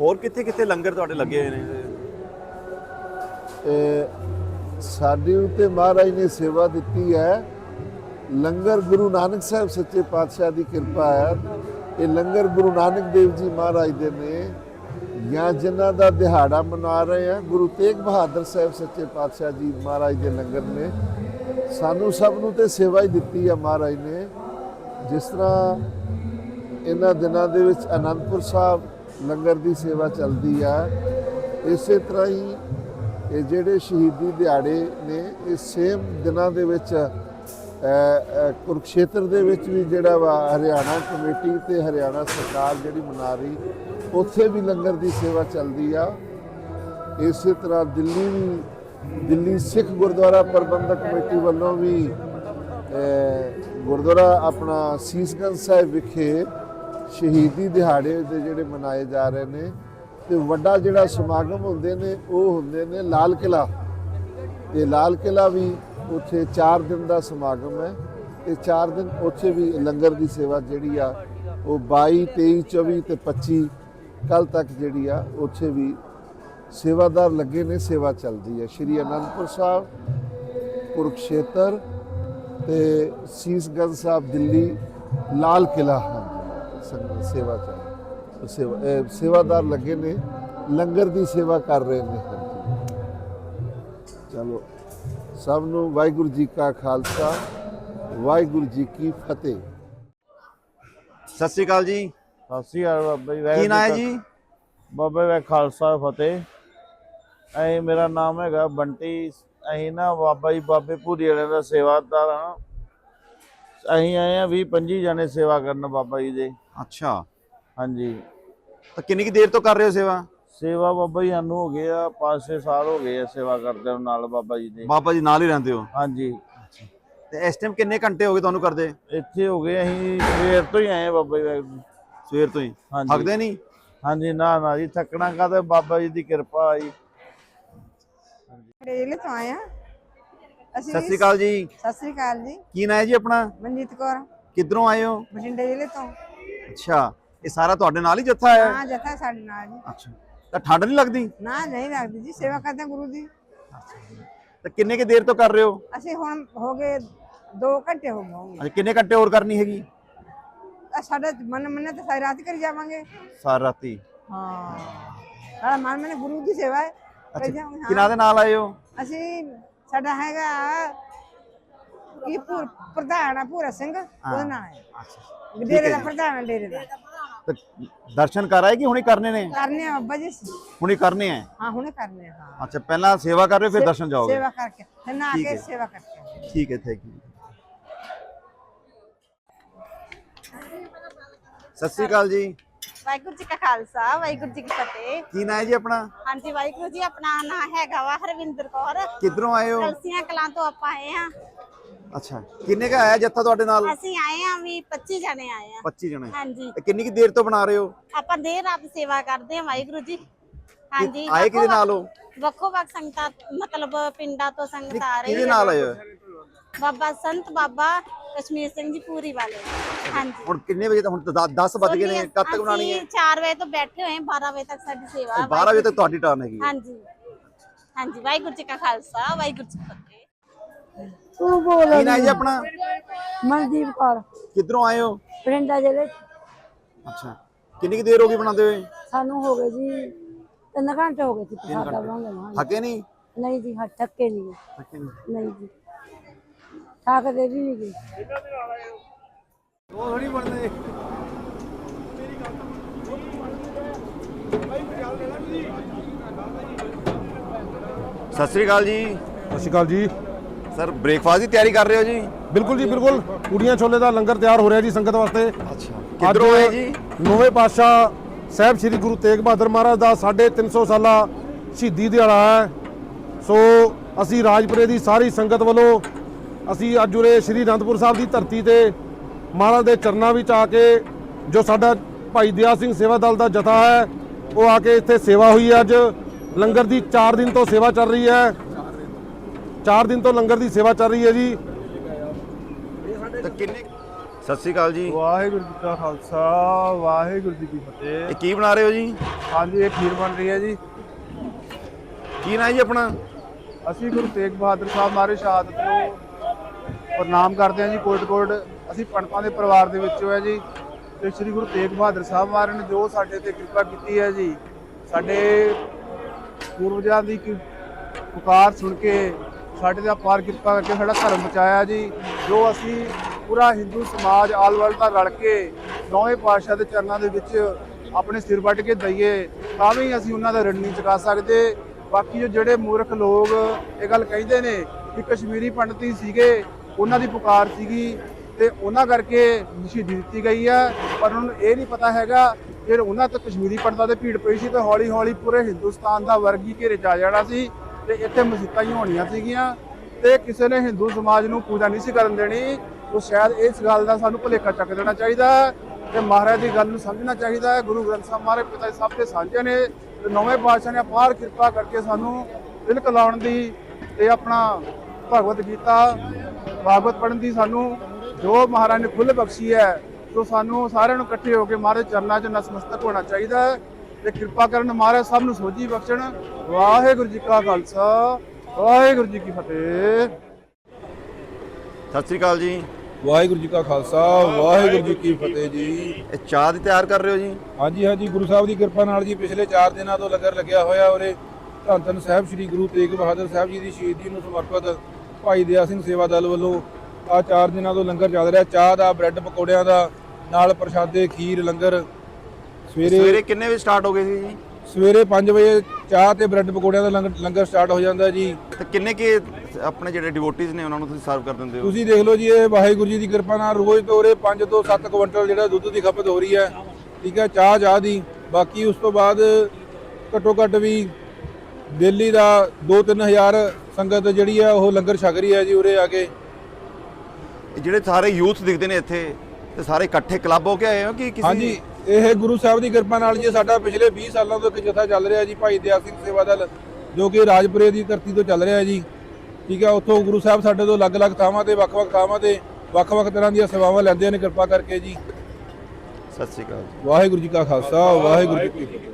ਹੋਰ ਕਿੱਥੇ ਕਿੱਥੇ ਲੰਗਰ ਤੁਹਾਡੇ ਲੱਗੇ ਹੋਏ ਨੇ? ਇਹ ਸਾਡੇ ਉੱਤੇ ਮਹਾਰਾਜ ਨੇ ਸੇਵਾ ਦਿੱਤੀ ਹੈ। ਲੰਗਰ ਗੁਰੂ ਨਾਨਕ ਸਾਹਿਬ ਸੱਚੇ ਪਾਤਸ਼ਾਹ ਦੀ ਕਿਰਪਾ ਹੈ। ਇਹ ਲੰਗਰ ਗੁਰੂ ਨਾਨਕ ਦੇਵ ਜੀ ਮਹਾਰਾਜ ਦੇ ਨੇ। ਜਾਂ ਜਿਨ੍ਹਾਂ ਦਾ ਦਿਹਾੜਾ ਮਨਾ ਰਹੇ ਆ, ਗੁਰੂ ਤੇਗ ਬਹਾਦਰ ਸਾਹਿਬ ਸੱਚੇ ਪਾਤਸ਼ਾਹ ਜੀ ਮਹਾਰਾਜ ਦੇ ਲੰਗਰ ਨੇ। ਸਾਨੂੰ ਸਭ ਨੂੰ ਤੇ ਸੇਵਾ ਹੀ ਦਿੱਤੀ ਹੈ ਮਹਾਰਾਜ ਨੇ। ਜਿਸ ਤਰ੍ਹਾਂ ਇਹਨਾਂ ਦਿਨਾਂ ਦੇ ਵਿੱਚ ਅਨੰਦਪੁਰ ਸਾਹਿਬ ਲੰਗਰ ਦੀ ਸੇਵਾ ਚੱਲਦੀ ਆ। ਇਸੇ ਤਰ੍ਹਾਂ ਹੀ ਇਹ ਜਿਹੜੇ ਸ਼ਹੀਦੀ ਦਿਹਾੜੇ ਨੇ, ਇਹ ਸੇਮ ਦਿਨਾਂ ਦੇ ਵਿੱਚ ਕੁਰਕਸ਼ੇਤਰ ਦੇ ਵਿੱਚ ਵੀ ਜਿਹੜਾ ਵਾ ਹਰਿਆਣਾ ਕਮੇਟੀ ਤੇ ਹਰਿਆਣਾ ਸਰਕਾਰ ਜਿਹੜੀ ਮਨਾ ਰਹੀ, ਉੱਥੇ ਵੀ ਲੰਗਰ ਦੀ ਸੇਵਾ ਚੱਲਦੀ ਆ। ਇਸੇ ਤਰ੍ਹਾਂ ਦਿੱਲੀ ਵੀ, ਦਿੱਲੀ ਸਿੱਖ ਗੁਰਦੁਆਰਾ ਪ੍ਰਬੰਧਕ ਕਮੇਟੀ ਵੱਲੋਂ ਵੀ ਗੁਰਦੁਆਰਾ ਆਪਣਾ ਸੀਸਗੰਜ ਸਾਹਿਬ ਵਿਖੇ ਸ਼ਹੀਦੀ ਦਿਹਾੜੇ ਦੇ ਜਿਹੜੇ ਮਨਾਏ ਜਾ ਰਹੇ ਨੇ ਤੇ ਵੱਡਾ ਜਿਹੜਾ ਸਮਾਗਮ ਹੁੰਦੇ ਨੇ, ਉਹ ਹੁੰਦੇ ਨੇ ਲਾਲ ਕਿਲਾ ਤੇ ਲਾਲ ਕਿਲਾ ਵੀ ਉੱਥੇ 4 ਦਿਨ ਦਾ ਸਮਾਗਮ ਹੈ। ਤੇ 4 ਦਿਨ ਉੱਥੇ ਵੀ ਲੰਗਰ ਦੀ ਸੇਵਾ ਜਿਹੜੀ ਆ, ਉਹ 22 23 24 ਤੇ 25 ਕੱਲ ਤੱਕ ਜਿਹੜੀ ਆ, ਉੱਥੇ ਵੀ ਸੇਵਾਦਾਰ ਲੱਗੇ ਨੇ, ਸੇਵਾ ਚੱਲਦੀ ਹੈ। ਸ਼੍ਰੀ ਅਨੰਦਪੁਰ ਸਾਹਿਬ ਕੁਰਕਸ਼ੇਤਰ ਤੇ ਸੀਸਗੰਜ ਸਾਹਿਬ, ਦਿੱਲੀ, ਲਾਲ ਕਿਲਾ ਸੰਗਤ ਸੇਵਾ ਚੱਲ ਸੇਵਾ ਇਹ ਸੇਵਾਦਾਰ ਲੱਗੇ ਨੇ ਲੰਗਰ ਦੀ ਸੇਵਾ ਕਰ ਰਹੇ ਨੇ। ਚਲੋ ਸਭ ਨੂੰ ਵਾਹਿਗੁਰੂ ਜੀ ਕਾ ਖਾਲਸਾ ਵਾਹਿਗੁਰੂ ਜੀ ਕੀ ਫਤਿਹ। ਸਤਿ ਸ੍ਰੀ ਅਕਾਲ ਜੀ। ਸਤਿ ਸ਼੍ਰੀ ਅਕਾਲ ਬਾਬਾ ਜੀ ਕੀ ਨਾਂ ਹੈ ਵਾਹਿਗੁਰੂ ਜੀ? ਬਾਬਾ ਜੀ ਖਾਲਸਾ ਫਤਿਹ। ਐ ਮੇਰਾ ਨਾਮ ਹੈਗਾ ਬੰਟੀ। ਅਸੀਂ ਨਾ ਬਾਬਾ ਜੀ ਬਾਬੇ ਭੂਰੀ ਵਾਲੇ ਦਾ ਸੇਵਾਦਾਰ ਹਾਂ। ਅਸੀਂ ਆਏ ਆ 20 25 ਜਣੇ ਸੇਵਾ ਕਰਨ ਬਾਬਾ ਜੀ ਦੇ। ਅੱਛਾ। ਹਾਂਜੀ। ਤਾਂ ਕਿੰਨੀ ਕੀ ਦੇਰ ਤੋਂ ਕਰ ਰਹੇ ਹੋ ਸੇਵਾ? ਸੇਵਾ ਬਾਬਾ ਜੀ ਸਾਨੂੰ ਹੋ ਗਏ ਆ 5-6 ਸਾਲ ਹੋ ਗਏ ਆ ਸੇਵਾ ਕਰਦੇ ਨੂੰ ਨਾਲ ਬਾਬਾ ਜੀ ਦੇ। ਬਾਬਾ ਜੀ ਨਾਲ ਹੀ ਰਹਿੰਦੇ ਹੋ? ਹਾਂਜੀ। ਤੇ ਇਸ ਟਾਈਮ ਕਿੰਨੇ ਘੰਟੇ ਹੋ ਗਏ ਤੁਹਾਨੂੰ ਕਰਦੇ? ਇੱਥੇ ਹੋ ਗਏ ਅਸੀਂ ਸਵੇਰ ਤੋਂ ਹੀ ਆਏ ਆ ਬਾਬਾ ਜੀ। ਸਵੇਰ ਤੋਂ ਹੀ? ਹਾਂਜੀ। ਥੱਕਦੇ ਨਹੀਂ? ਹਾਂਜੀ ਨਾ ਨਾ ਜੀ ਥੱਕਣਾ ਕਾਹਦੇ? ਬਾਬਾ ਜੀ ਦੀ ਕਿਰਪਾ ਆਈ ਡੇਲੇ ਤੋਂ ਆਏ ਆ। ਅਸੀਂ ਸਤਿ ਸ੍ਰੀ ਅਕਾਲ ਜੀ। ਸਤਿ ਸ੍ਰੀ ਅਕਾਲ ਜੀ। ਕੀ ਨਾਂ ਹੈ ਜੀ ਆਪਣਾ? ਮਨਜੀਤ ਕੌਰ। ਕਿੱਧਰੋਂ ਆਏ ਹੋ? ਬਠਿੰਡੇ ਜ਼ਿਲ੍ਹੇ ਤੋਂ। ਅੱਛਾ ਇਹ ਸਾਰਾ ਤੁਹਾਡੇ ਨਾਲ ਹੀ ਜੱਥਾ ਆਇਆ ਹੈ? ਹਾਂ ਜਥਾ ਸਾਡੇ ਨਾਲ ਜੀ ਅੱਛਾ ਤਾਂ ਠੰਡ ਨਹੀਂ ਲੱਗਦੀ? ਨਾ ਨਹੀਂ ਲੱਗਦੀ ਜੀ ਸੇਵਾ ਕਰਦੇ ਹਾਂ ਗੁਰੂ ਦੀ। ਤਾਂ ਕਿੰਨੇ ਕੀ ਦੇਰ ਤੋਂ ਕਰ ਰਹੇ ਹੋ? ਅਸੀਂ ਹੁਣ ਹੋ ਗਏ 2 ਘੰਟੇ ਹੋ ਗਏ ਹੋਣਗੇ। ਅੱਛਾ ਕਿੰਨੇ ਘੰਟੇ ਹੋਰ ਕਰਨੀ ਹੈਗੀ? ਸਾਡਾ ਮਨ ਮੰਨੇ ਤੇ ਸਾਰੀ ਰਾਤ ਕਰੀ ਜਾਵਾਂਗੇ। ਸਾਰ ਰਾਤੀ ਹਾਂ? ਸਾਡਾ ਮਨ ਮੰਨੇ ਗੁਰੂ ਦੀ ਸੇਵਾ ਹੈ। ਕਰੀ ਜਾਵਾਂਗੇ, ਹਾਂ। ਕਿਹਨਾਂ ਦੇ ਨਾਲ ਆਏ ਹੋ? ਅਸੀਂ ਸਾਡਾ ਹੈਗਾ ਕੀ ਪੂਰ ਪ੍ਰਧਾਨ ਆ ਪੂਰਾ ਸਿੰਘ ਉਹਦਾ ਨਾਮ ਹੈ। ਅੱਛਾ। ਡੇਰੇ ਦਾ ਪ੍ਰਧਾਨ ਆ ਡੇਰੇ ਦਾ। ਤਾਂ ਦਰਸ਼ਨ ਕਰ ਆਏ ਕਿ ਹੁਣੇ ਕਰਨੇ ਨੇ? ਕਰਨੇ ਆ ਬਾਬਾ ਜੀ। ਹੁਣੇ ਕਰਨੇ ਆ? ਹਾਂ ਹੁਣੇ ਕਰਨੇ ਆ ਹਾਂ। ਅੱਛਾ ਪਹਿਲਾਂ ਸੇਵਾ ਕਰ ਰਹੇ ਫਿਰ ਦਰਸ਼ਨ ਜਾਓਗੇ? ਸੇਵਾ ਕਰਕੇ ਫਿਰ ਨਾ ਕੇ। ਸੇਵਾ ਕਰਕੇ। ਠੀਕ ਹੈ ਥੈਂਕ ਯੂ ਸਤਿ ਸ੍ਰੀ ਅਕਾਲ ਜੀ। ਵਾਹਿਗੁਰੂ ਜੀ ਕਾ ਖਾਲਸਾ ਵਾਹਿਗੁਰੂ ਜੀ ਕੀ ਫਤਿਹ। ਕੀ ਨਾਂ ਹੈ ਜੀ ਆਪਣਾ? ਹਾਂਜੀ ਵਾਹਿਗੁਰੂ ਜੀ ਆਪਣਾ ਨਾਮ ਹੈਗਾ ਵਾ ਹਰਵਿੰਦਰ ਕੌਰ। ਕਿੱਧਰੋਂ ਆਏ ਹੋ? ਕਲਸੀਆਂ ਕਲਾਂ ਤੋਂ ਆਪਾਂ ਆਏ ਆ ਅੱਛਾ। ਕਿੰਨੇ ਕਾ ਆਇਆ ਜੱਥਾ ਤੁਹਾਡੇ ਨਾਲ? ਅਸੀਂ ਆਏ ਆ ਵੀ 25 ਜਣੇ ਆਏ ਆ 25 ਜਣੇ। ਹਾਂਜੀ। ਇਹ ਕਿੰਨੀ ਕੀ ਦੇਰ ਤੋਂ ਬਣਾ ਰਹੇ ਹੋ? ਆਪਾਂ ਦੇਰ ਰਾਤ ਸੇਵਾ ਕਰਦੇ ਆ ਵਾਹਿਗੁਰੂ ਜੀ। ਹਾਂਜੀ। ਆਏ ਕਿਹਦੇ ਨਾਲ ਹੋ ਵੱਖੋ ਵੱਖ ਸੰਗਤਾਂ ਮਤਲਬ ਪਿੰਡਾਂ ਤੋਂ ਸੰਗਤ ਆ ਰਹੀ ਕਿਹਦੇ ਨਾਲ ਆਏ ਹੋ ਬਾਬਾ ਸੰਤ ਬਾਬਾ ਕਸ਼ਮੀਰ ਸਿੰਘ ਜੀ ਪੂਰੀ ਵਾਲੇ। ਹਾਂਜੀ। ਹੁਣ ਕਿੰਨੇ ਵਜੇ ਤੱਕ ਹੁਣ 10 ਵੱਜ ਗਏ ਨੇ ਕਦ ਤੱਕ ਬਣਾਣੀ ਹੈ? ਅਸੀਂ 4 ਵਜੇ ਤੋਂ ਬੈਠੇ ਹੋਏ ਹਾਂ 12 ਵਜੇ ਤੱਕ ਸਾਡੀ ਸੇਵਾ ਹੈ 12 ਵਜੇ ਤੱਕ ਤੁਹਾਡੀ ਟਰਨ ਹੈਗੀ। ਹਾਂਜੀ। ਹਾਂਜੀ ਵਾਹਿਗੁਰੂ ਜੀ ਕਾ ਖਾਲਸਾ ਵਾਹਿਗੁਰੂ ਜੀ ਕੀ ਫਤਿਹ। ਤੂੰ ਬੋਲ ਕੀ ਨਾਂ ਜੀ ਆਪਣਾ? ਮਨਦੀਪ ਕੌਰ। ਕਿੱਧਰੋਂ ਆਏ ਹੋ? ਬਰਿੰਡਾ ਜ਼ਿਲ੍ਹੇ 'ਚ। ਅੱਛਾ। ਕਿੰਨੀ ਕੀ ਦੇਰ ਹੋ ਗਈ ਬਣਾਉਂਦੇ ਹੋਏ? ਸਾਨੂੰ ਹੋ ਗਏ ਜੀ ਤਿੰਨ ਘੰਟੇ ਹੋ ਗਏ ਸੀ ਪ੍ਰਸਾਦਾ ਬਣਾਉਂਦੇ ਨੂੰ। ਥੱਕੇ ਨਹੀਂ? ਨਹੀਂ ਜੀ ਹਾਂ ਥੱਕੇ ਨਹੀਂ। ਗਏ। ਥੱਕੇ ਨਹੀਂ। ਨਹੀਂ ਜੀ। ਥੱਕਦੇ ਵੀ ਨਹੀਂ ਗਏ ਉਹ ਥੋੜੀ ਬਣਦੇ। ਸਤਿ ਸ੍ਰੀ ਅਕਾਲ ਜੀ। ਸਤਿ ਸ਼੍ਰੀ ਅਕਾਲ ਜੀ। ਸਰ ਬ੍ਰੇਕਫਾਸਟ ਦੀ ਤਿਆਰੀ ਕਰ ਰਹੇ ਹੋ ਜੀ? ਬਿਲਕੁਲ ਜੀ ਬਿਲਕੁਲ। ਪੂੜੀਆਂ ਛੋਲੇ ਦਾ ਲੰਗਰ ਤਿਆਰ ਹੋ ਰਿਹਾ ਜੀ ਸੰਗਤ ਵਾਸਤੇ। ਅੱਛਾ। ਕਿੱਧਰੋਂ ਆਏ ਜੀ? ਨੌਵੇਂ ਪਾਤਸ਼ਾਹ ਸਾਹਿਬ ਸ੍ਰੀ ਗੁਰੂ ਤੇਗ ਬਹਾਦਰ ਮਹਾਰਾਜ ਦਾ 350 ਸਾਲਾ ਸ਼ਹੀਦੀ ਦਿਹਾੜਾ ਹੈ। ਸੋ ਅਸੀਂ ਰਾਜਪੁਰੇ ਦੀ ਸਾਰੀ ਸੰਗਤ ਵੱਲੋਂ ਅਸੀਂ ਅੱਜ ਉਰੇ ਸ੍ਰੀ ਅਨੰਦਪੁਰ ਸਾਹਿਬ ਦੀ ਧਰਤੀ ਤੇ ਮਹਾਰਾਜ ਦੇ ਚਰਨਾਂ ਵਿੱਚ ਆ ਕੇ ਜੋ ਸਾਡਾ ਭਾਈ ਦਿਆ ਸਿੰਘ ਸੇਵਾ ਦਲ ਦਾ ਜਥਾ ਹੈ ਉਹ ਆ ਕੇ ਇੱਥੇ ਸੇਵਾ ਹੋਈ ਹੈ ਅੱਜ। ਲੰਗਰ ਦੀ 4 ਦਿਨ ਤੋਂ ਸੇਵਾ ਚੱਲ ਰਹੀ ਹੈ। 4 ਦਿਨ ਤੋਂ ਲੰਗਰ ਦੀ ਸੇਵਾ ਚੱਲ ਰਹੀ ਹੈ ਜੀ। ਤਾਂ ਕਿੰਨੇ ਸਤਿ ਸ੍ਰੀ ਅਕਾਲ ਜੀ। ਵਾਹਿਗੁਰੂ ਜੀ ਕਾ ਖਾਲਸਾ ਵਾਹਿਗੁਰੂ ਜੀ ਕੀ ਫਤਿਹ। ਇਹ ਕੀ ਬਣਾ ਰਹੇ ਹੋ ਜੀ? ਹਾਂਜੀ ਇਹ ਖੀਰ ਬਣ ਰਹੀ ਹੈ ਜੀ। ਕੀ ਨਾਂ ਹੈ ਜੀ ਆਪਣਾ? ਅਸੀਂ ਗੁਰੂ ਤੇਗ ਬਹਾਦਰ ਸਾਹਿਬ ਮਹਾਰਾਜ ਸ਼ਹਾਦਤ ਨੂੰ ਪ੍ਰਣਾਮ ਕਰਦੇ ਹਾਂ ਜੀ ਕੋਟ ਕੋਟ। ਅਸੀਂ ਪੰਡਤਾਂ ਦੇ ਪਰਿਵਾਰ ਦੇ ਵਿੱਚੋਂ ਹੈ ਜੀ। ਤੇ ਸ੍ਰੀ ਗੁਰੂ ਤੇਗ ਬਹਾਦਰ ਸਾਹਿਬ ਮਹਾਰਾਜ ਨੇ ਜੋ ਸਾਡੇ ਤੇ ਕਿਰਪਾ ਕੀਤੀ ਹੈ ਜੀ ਸਾਡੇ ਪੂਰਵਜਾਂ ਦੀ ਪੁਕਾਰ ਸੁਣ ਕੇ ਸਾਡੇ ਦਾ ਪਾਰ ਕਿਰਪਾ ਕਰਕੇ ਸਾਡਾ ਧਰਮ ਬਚਾਇਆ ਜੀ, ਜੋ ਅਸੀਂ ਪੂਰਾ ਹਿੰਦੂ ਸਮਾਜ ਆਲ ਵਰਲਡ ਦਾ ਰਲ ਕੇ ਨੌਵੇਂ ਪਾਤਸ਼ਾਹ ਦੇ ਚਰਨਾਂ ਦੇ ਵਿੱਚ ਆਪਣੇ ਸਿਰ ਵੱਟ ਕੇ ਦਈਏ, ਤਾਂ ਵੀ ਅਸੀਂ ਉਹਨਾਂ ਦਾ ਰਣ ਨਹੀਂ ਚੁਕਾ ਸਕਦੇ। ਬਾਕੀ ਜੋ ਜਿਹੜੇ ਮੂਰਖ ਲੋਕ ਇਹ ਗੱਲ ਕਹਿੰਦੇ ਨੇ ਕਿ ਕਸ਼ਮੀਰੀ ਪੰਡਤੀ ਸੀਗੇ, ਉਹਨਾਂ ਦੀ ਪੁਕਾਰ ਸੀਗੀ ਤੇ ਉਹਨਾਂ ਕਰਕੇ ਸ਼ਹੀਦੀ ਦਿੱਤੀ ਗਈ ਹੈ ਪਰ ਉਹਨਾਂ ਨੂੰ ਇਹ ਨਹੀਂ ਪਤਾ ਹੈਗਾ ਜੇ ਉਹਨਾਂ 'ਤੇ ਕਸ਼ਮੀਰੀ ਪੰਡਤਾਂ ਦੇ ਭੀੜ ਪਈ ਸੀ ਤੇ ਹੌਲੀ ਹੌਲੀ ਪੂਰੇ ਹਿੰਦੁਸਤਾਨ ਦਾ ਵਰਗੀ ਘੇਰੇ ਚ ਆ ਜਾਣਾ ਸੀ। ਤੇ ਇੱਥੇ ਮਸਜਿਦਾਂ ਹੀ ਹੋਣੀਆਂ ਸੀਗੀਆਂ ਤੇ ਕਿਸੇ ਨੇ ਹਿੰਦੂ ਸਮਾਜ ਨੂੰ ਪੂਜਾ ਨਹੀਂ ਸੀ ਕਰਨ ਦੇਣੀ ਉਹ ਸ਼ਾਇਦ ਇਸ ਗੱਲ ਦਾ ਸਾਨੂੰ ਭੁਲੇਖਾ ਚੱਕ ਦੇਣਾ ਚਾਹੀਦਾ ਹੈ ਤੇ ਮਹਾਰਾਜ ਦੀ ਗੱਲ ਨੂੰ ਸਮਝਣਾ ਚਾਹੀਦਾ। ਹੈ ਗੁਰੂ ਗ੍ਰੰਥ ਸਾਹਿਬ ਮਹਾਰਾਜ ਪਿਤਾ ਜੀ ਸਭ ਦੇ ਸਾਂਝੇ ਨੇ ਤੇ ਨੌਵੇਂ ਪਾਤਸ਼ਾਹ ਨੇ ਅਪਾਰ ਕਿਰਪਾ ਕਰਕੇ ਸਾਨੂੰ ਤਿਲਕ ਲਾਉਣ ਦੀ ਤੇ ਆਪਣਾ ਭਗਵਤ ਗੀਤਾ, ਭਾਗਵਤ ਪੜ੍ਹਨ ਦੀ ਸਾਨੂੰ ਜੋ ਮਹਾਰਾਜ ਨੇ ਖੁੱਲ੍ਹ ਬਖਸ਼ੀ ਹੈ, ਸੋ ਸਾਨੂੰ ਸਾਰਿਆਂ ਨੂੰ ਇਕੱਠੇ ਹੋ ਕੇ ਮਹਾਰਾਜ ਚਰਨਾਂ 'ਚ ਨਸਮਸਤਕ ਹੋਣਾ ਚਾਹੀਦਾ। ਹੈ ਤੇ ਕਿਰਪਾ ਕਰਨ ਮਹਾਰਾਜ ਸਭ ਨੂੰ ਸੋਝੀ ਬਖਸ਼ਣ। ਵਾਹਿਗੁਰੂ ਜੀ ਕਾ ਖਾਲਸਾ ਵਾਹਿਗੁਰੂ ਜੀ ਕੀ ਫਤਿਹ। ਸਤਿ ਸ੍ਰੀ ਅਕਾਲ ਜੀ। ਵਾਹਿਗੁਰੂ ਜੀ ਕਾ ਖਾਲਸਾ ਵਾਹਿਗੁਰੂ ਜੀ ਕੀ ਫਤਿਹ ਜੀ। ਇਹ ਚਾਹ ਦੀ ਤਿਆਰ ਕਰ ਰਹੇ ਹੋ ਜੀ? ਹਾਂਜੀ ਹਾਂਜੀ ਗੁਰੂ ਸਾਹਿਬ ਦੀ ਕਿਰਪਾ ਨਾਲ ਜੀ ਪਿਛਲੇ 4 ਦਿਨਾਂ ਤੋਂ ਲੰਗਰ ਲੱਗਿਆ ਹੋਇਆ ਉਰੇ। ਧੰਨ ਧੰਨ ਸਾਹਿਬ ਸ੍ਰੀ ਗੁਰੂ ਤੇਗ ਬਹਾਦਰ ਸਾਹਿਬ ਜੀ ਦੀ ਸ਼ਹੀਦੀ ਨੂੰ ਸਮਰਪਿਤ ਭਾਈ ਦਇਆ ਸਿੰਘ ਸੇਵਾ ਦਲ ਵੱਲੋਂ ਆ 4 ਦਿਨਾਂ ਤੋਂ ਲੰਗਰ ਚੱਲ ਰਿਹਾ। ਚਾਹ ਦਾ ਬ੍ਰੈਡ ਪਕੌੜਿਆਂ ਦਾ ਨਾਲ ਪ੍ਰਸ਼ਾਦੇ ਖੀਰ ਲੰਗਰ ਸਵੇਰੇ ਸਵੇਰੇ ਕਿੰਨੇ ਵਜੇ ਸਟਾਰਟ ਹੋ ਗਏ ਸੀ ਜੀ? ਸਵੇਰੇ 5 ਵਜੇ ਚਾਹ ਤੇ ਬ੍ਰੈਡ ਪਕੌੜਿਆਂ ਦਾ ਲੰਗਰ ਲੰਗਰ ਸਟਾਰਟ ਹੋ ਜਾਂਦਾ ਜੀ। ਤੇ ਕਿੰਨੇ ਕੇ ਆਪਣੇ ਜਿਹੜੇ ਡਿਵੋਟੀਜ਼ ਨੇ ਉਹਨਾਂ ਨੂੰ ਤੁਸੀਂ ਸਰਵ ਕਰ ਦਿੰਦੇ ਹੋ? ਤੁਸੀਂ ਦੇਖ ਲਓ ਜੀ ਇਹ ਵਾਹਿਗੁਰੂ ਜੀ ਦੀ ਕਿਰਪਾ ਨਾਲ ਰੋਜ਼ ਤੋਂ ਉਰੇ 5 ਤੋਂ 7 ਕੁਇੰਟਲ ਜਿਹੜਾ ਦੁੱਧ ਦੀ ਖਪਤ ਹੋ ਰਹੀ ਹੈ। ਠੀਕ ਹੈ ਚਾਹ ਚਾਹ ਦੀ। ਬਾਕੀ ਉਸ ਤੋਂ ਬਾਅਦ ਘੱਟੋ ਘੱਟ ਵੀ ਦਿੱਲੀ ਦਾ 2-3000 ਸੰਗਤ ਜਿਹੜੀ ਹੈ ਉਹ ਲੰਗਰ ਛਕ ਰਹੀ ਹੈ ਜੀ ਉਰੇ ਆ ਕੇ। ਇਹ ਜਿਹੜੇ ਸਾਰੇ ਯੂਥ ਦਿਖਦੇ ਨੇ ਇੱਥੇ ਤੇ ਸਾਰੇ ਇਕੱਠੇ ਕਲੱਬ ਹੋ ਕੇ ਆਏ ਹੋ ਕਿ ਕਿਸੇ ਹਾਂਜੀ ਇਹ ਗੁਰੂ ਸਾਹਿਬ ਦੀ ਕਿਰਪਾ ਨਾਲ ਜੀ ਸਾਡਾ ਪਿਛਲੇ 20 ਸਾਲਾਂ ਤੋਂ ਇੱਕ ਜਥਾ ਚੱਲ ਰਿਹਾ ਜੀ ਭਾਈ ਦਇਆ ਸਿੰਘ ਸੇਵਾ ਦਲ ਜੋ ਕਿ ਰਾਜਪੁਰੇ ਦੀ ਧਰਤੀ ਤੋਂ ਚੱਲ ਰਿਹਾ ਜੀ। ਠੀਕ ਹੈ ਉੱਥੋਂ ਗੁਰੂ ਸਾਹਿਬ ਸਾਡੇ ਤੋਂ ਅਲੱਗ-ਅਲੱਗ ਥਾਵਾਂ ਤੇ ਵੱਖ-ਵੱਖ ਥਾਵਾਂ ਤੇ ਵੱਖ-ਵੱਖ ਤਰ੍ਹਾਂ ਦੀਆਂ ਸੇਵਾਵਾਂ ਲੈਂਦੇ ਨੇ ਕਿਰਪਾ ਕਰਕੇ ਜੀ। ਸਤਿ ਸ੍ਰੀ ਅਕਾਲ ਵਾਹਿਗੁਰੂ ਜੀ ਕਾ ਖਾਲਸਾ ਵਾਹਿਗੁਰੂ ਜੀ ਕੀ ਫਤਿਹ।